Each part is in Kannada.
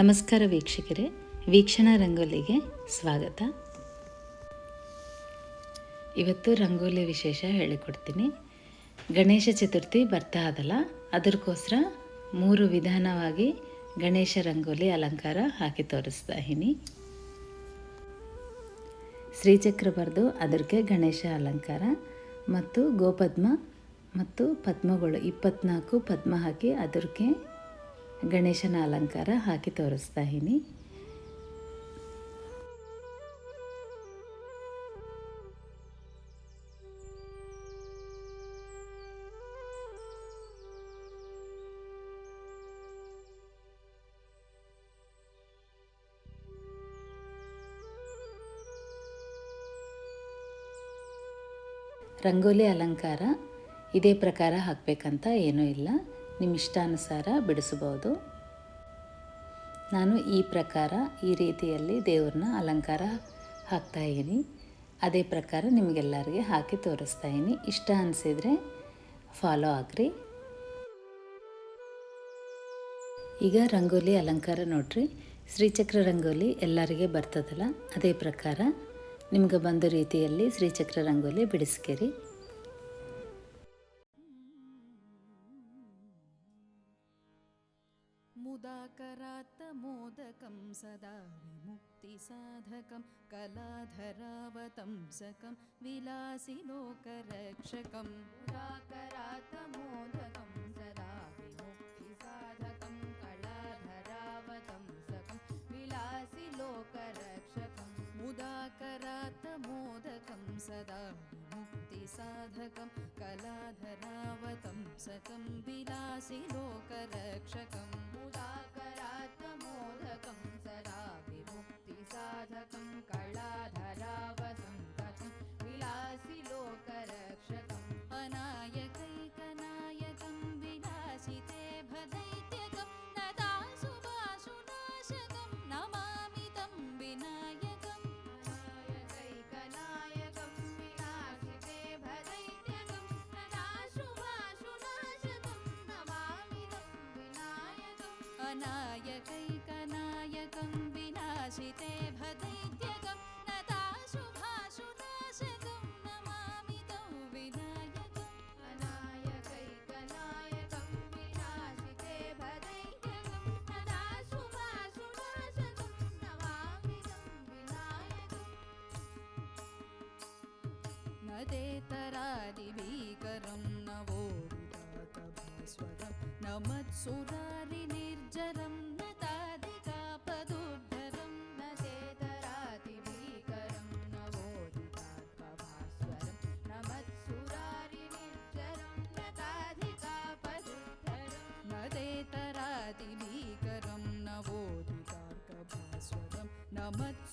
ನಮಸ್ಕಾರ ವೀಕ್ಷಕರೇ, ವೀಕ್ಷಣಾ ರಂಗೋಲಿಗೆ ಸ್ವಾಗತ. ಇವತ್ತು ರಂಗೋಲಿ ವಿಶೇಷ ಹೇಳಿಕೊಡ್ತೀನಿ. ಗಣೇಶ ಚತುರ್ಥಿ ಬರ್ತಾ ಅದಲ್ಲ, ಅದಕ್ಕೋಸ್ಕರ ಮೂರು ವಿಧಾನವಾಗಿ ಗಣೇಶ ರಂಗೋಲಿ ಅಲಂಕಾರ ಹಾಕಿ ತೋರಿಸ್ತಾ ಇದ್ದೀನಿ. ಶ್ರೀಚಕ್ರ ಬರೆದು ಅದಕ್ಕೆ ಗಣೇಶ ಅಲಂಕಾರ ಮತ್ತು ಗೋಪದ್ಮ ಮತ್ತು ಪದ್ಮಗಳು, ಇಪ್ಪತ್ನಾಲ್ಕು ಪದ್ಮ ಹಾಕಿ ಅದಕ್ಕೆ ಗಣೇಶನ ಅಲಂಕಾರ ಹಾಕಿ ತೋರಿಸ್ತಾ ಇದ್ದೀನಿ. ರಂಗೋಲಿ ಅಲಂಕಾರ ಇದೇ ಪ್ರಕಾರ ಹಾಕಬೇಕಂತ ಏನೂ ಇಲ್ಲ. ನಿಮ್ಮ ಇಷ್ಟಾನುಸಾರ ಬಿಡಿಸಬಹುದು. ನಾನು ಈ ಪ್ರಕಾರ ಈ ರೀತಿಯಲ್ಲಿ ದೇವ್ರನ್ನ ಅಲಂಕಾರ ಹಾಕ್ತಾ ಇದ್ದೀನಿ. ಅದೇ ಪ್ರಕಾರ ನಿಮಗೆಲ್ಲರಿಗೆ ಹಾಕಿ ತೋರಿಸ್ತಾ ಇದ್ದೀನಿ. ಇಷ್ಟ ಅನಿಸಿದರೆ ಫಾಲೋ ಆಗ್ರಿ. ಈಗ ರಂಗೋಲಿ ಅಲಂಕಾರ ನೋಡ್ರಿ. ಶ್ರೀಚಕ್ರ ರಂಗೋಲಿ ಎಲ್ಲರಿಗೆ ಬರ್ತದಲ್ಲ, ಅದೇ ಪ್ರಕಾರ ನಿಮ್ಗೆ ಬಂದ ರೀತಿಯಲ್ಲಿ ಶ್ರೀಚಕ್ರ ರಂಗೋಲಿ ಬಿಡಿಸ್ಕೇರಿ. मोदकं सदा विमुक्तिसाधकं कलाधरावतंसकं विलासिलोकरक्षकं पुराकरातमोदकं सदा विमुक्तिसाधकं कलाधरावतंसकं विलासिलोकरक्षकं मुदाकरातमोदकं सदा मुक्तिसाधकं कलाधरावतं सकं विलासिलोकरक्षकं मुदाकरा विमुक्तिसाधकं विनायकम् अनायकैकनायकं विनाशिते भदैत्यकं नताशुभाशुनाशकं नमामि तं विनायकम् अनायकैकनायकं विनाशिते भदैत्यकं नदाशुभाशुनाशकं नमामि तं विनायकम् न तेतरादिभीकरं नवोदितातभास्वरं न मत्सुरारिनिर्जरं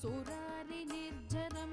సురారి నిర్జరం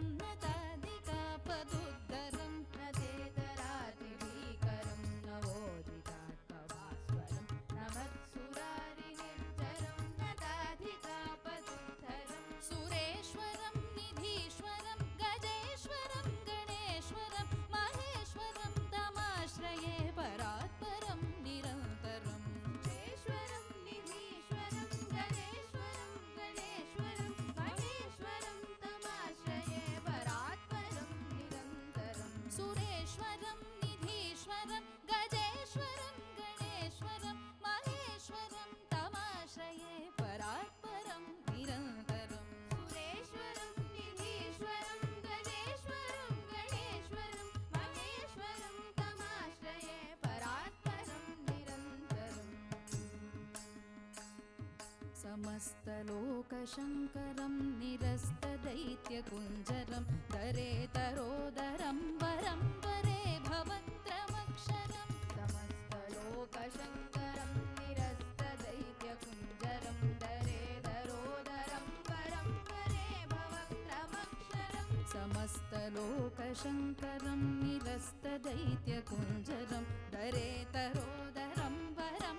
समस्तलोकशङ्करं निरस्तदैत्यकुञ्जरं दरे तरोदरं वरं वरे भवत्रमक्षरं समस्तलोकशङ्करं निरस्तदैत्यकुञ्जरं दरे धरोदरं परं परे भवत्रमक्षरं समस्तलोकशङ्करं निरस्तदैत्यकुञ्जरं दरे तरोदरं वरं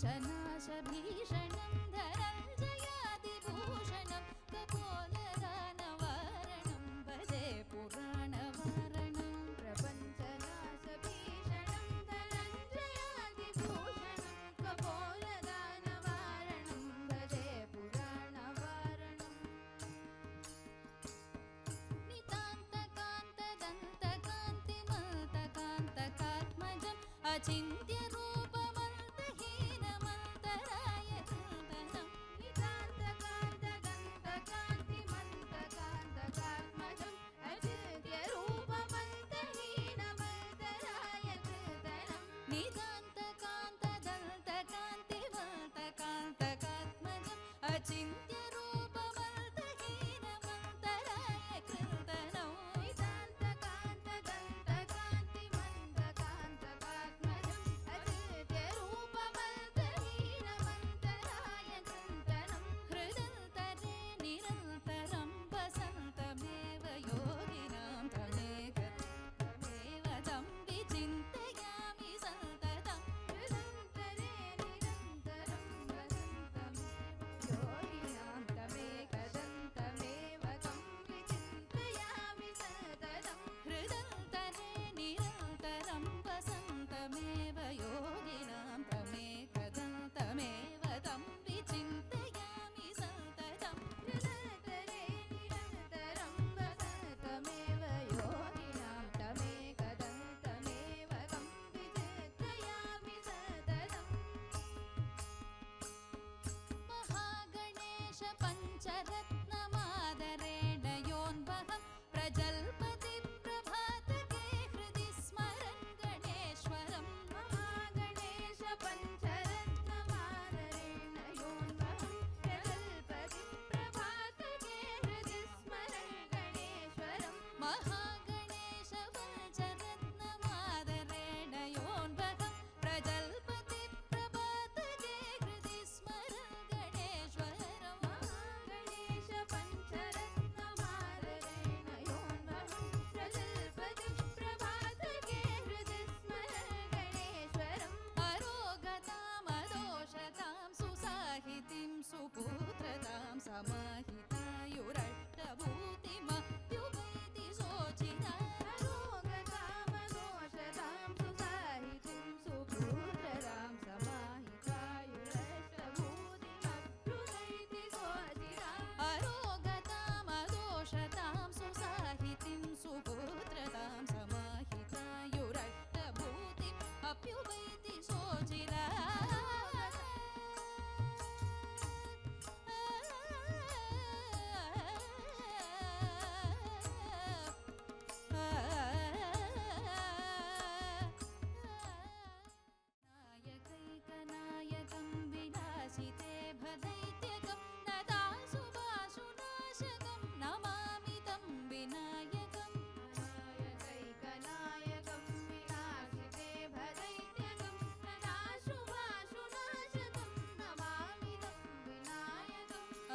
च धनञ्जयादिभूषणं कपोलदानवारणं भजे पुराणवारणं प्रपञ्चनाशभीषणं धनञ्जयादिभूषणं कपोलदानवारणं भजे पुराणवारणं। नितान्तकान्तदन्तकान्तिमतकान्तकात्मजम् अचिन्त्य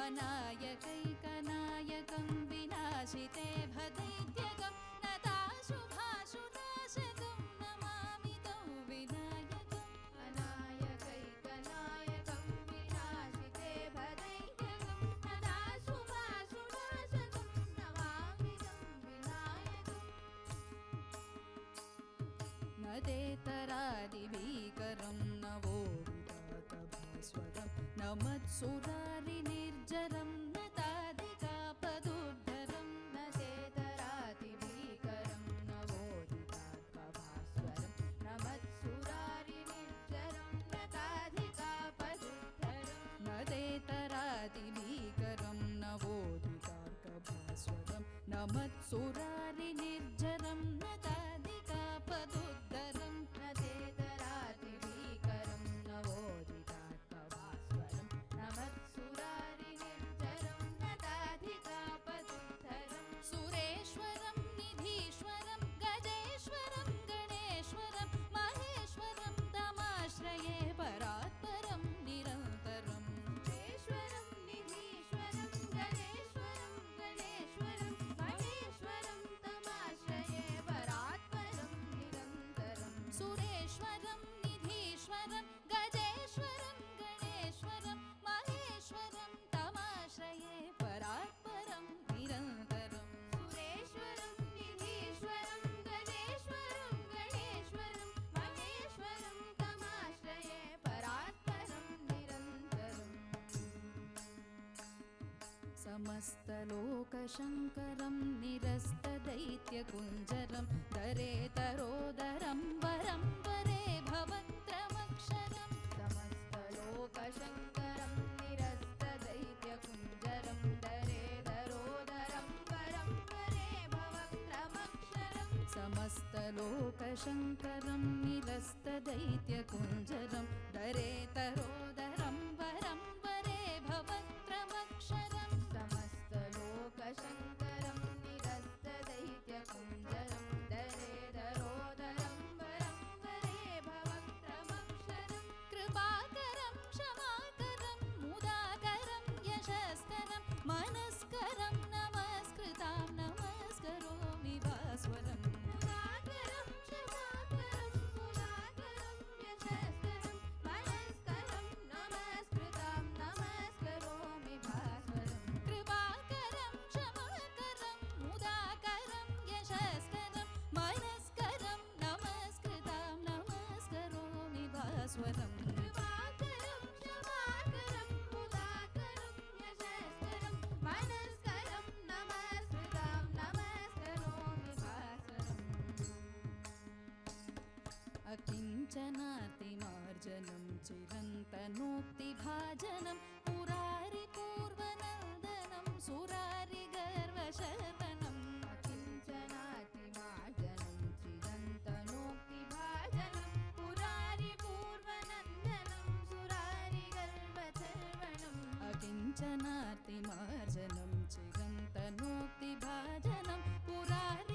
शिवनायकैकनायकं विनाशिते भदैत्यगं नताशुभाशुनाशकं नमामि तौ विनायकम् विनाशिते भदैत्यगं नताशुभाशुनाशकं मदेतरादिभिः न मत्सुरारि निर्जरं न तादिकापदुद्धरं न चेतरातिभीकरं न वोदितात्मभास्वरं न न ताधिकापदुद्धरं न न मत्सुरा समस्तलोकशङ्करं निरस्तदैत्यकुञ्जरं दरे तरोदरं वरं वरे भवत्रमक्षरं। समस्तलोकशङ्करं निरस्तदैत्यकुञ्जलं दरे दरोदरं वरं वरे भवत्रमक्षरं। समस्तलोकशङ्करं निरस्तदैत्यकुञ्जरं दरे तरोदरम् अकिञ्चनातिमार्जनं चिरन्तनोक्तिभाजनं पुरारिपूर्वनन्दनं सुरारिगर्वशर्वणम् अकिञ्चनातिमार्जनं चिरन्तनोक्तिभाजनं पुरारिपूर्वनन्दनं सुरारिगर्वचर्वणम् अकिञ्चनातिमार्जनं चिरन्तनोक्तिभाजनं पुरारिपूर्वनन्दनं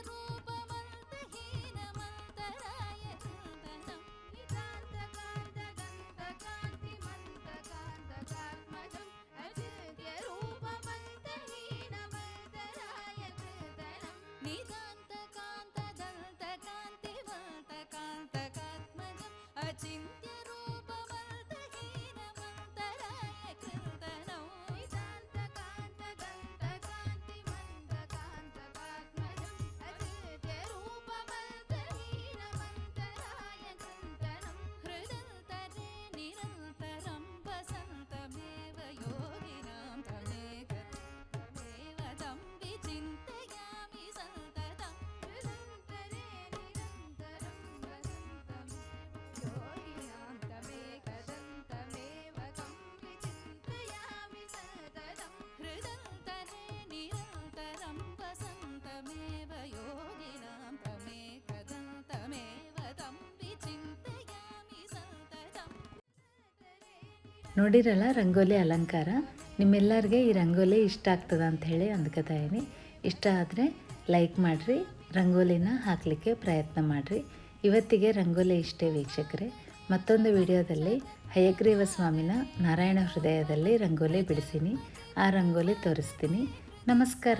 ನೋಡಿರಲ್ಲ ರಂಗೋಲಿ ಅಲಂಕಾರ? ನಿಮ್ಮೆಲ್ಲರಿಗೆ ಈ ರಂಗೋಲಿ ಇಷ್ಟ ಆಗ್ತದ ಅಂತ ಹೇಳಿ ಅಂದ್ಕೋತಾ ಇದೀನಿ. ಇಷ್ಟ ಆದರೆ ಲೈಕ್ ಮಾಡಿರಿ, ರಂಗೋಲಿನ ಹಾಕಲಿಕ್ಕೆ ಪ್ರಯತ್ನ ಮಾಡಿರಿ. ಇವತ್ತಿಗೆ ರಂಗೋಲಿ ಇಷ್ಟೇ ವೀಕ್ಷಕರೇ. ಮತ್ತೊಂದು ವಿಡಿಯೋದಲ್ಲಿ ಹಯಗ್ರೀವ ಸ್ವಾಮಿನ ನಾರಾಯಣ ಹೃದಯದಲ್ಲಿ ರಂಗೋಲಿ ಬಿಡಿಸೀನಿ. ಆ ರಂಗೋಲಿ ತೋರಿಸ್ತೀನಿ. ನಮಸ್ಕಾರ.